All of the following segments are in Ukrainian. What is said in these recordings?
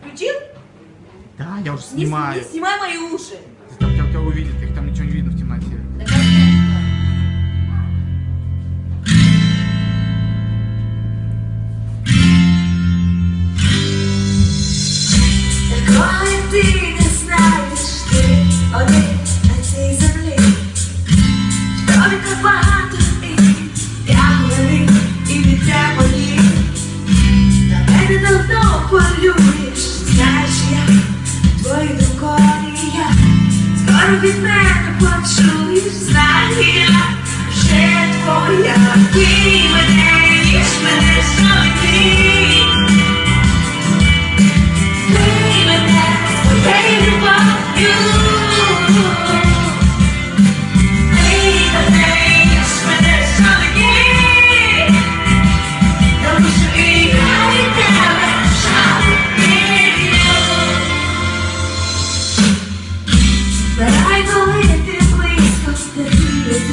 Включил? Да, я уже Не, снимаю. не снимай мои уши. Там тебя, тебя увидят, их там ничего не видно в темноте. Да как знаешь, Коли ти не знаєш, ти один на цій землі, тобі так Від мене почуєш, знаю я, вже твоя, ти мене, ніж мене що Ти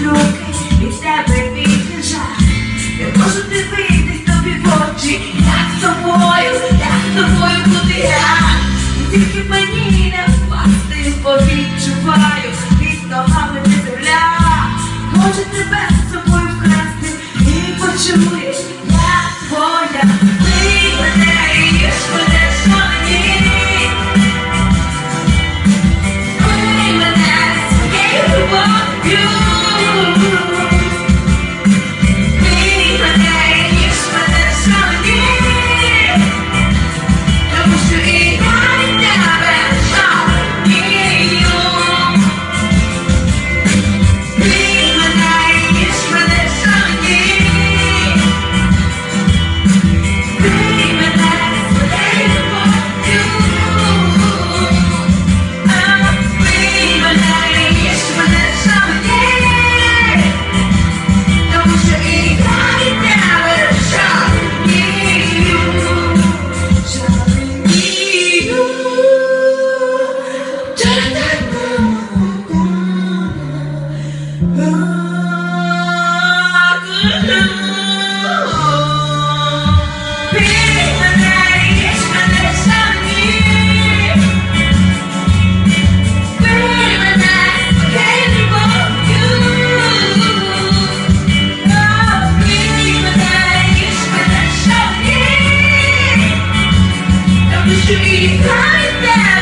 руки, від тебе відбіжать. Не можу дивитись тобі в очі, як тобою, як тобою бути я. Тільки мені не впасти, бо відчуваю, під ногами не. Хочу тебе з собою вкрасти і почули, я твоя. Ти мене, мене, мені. Ти you. She's right now.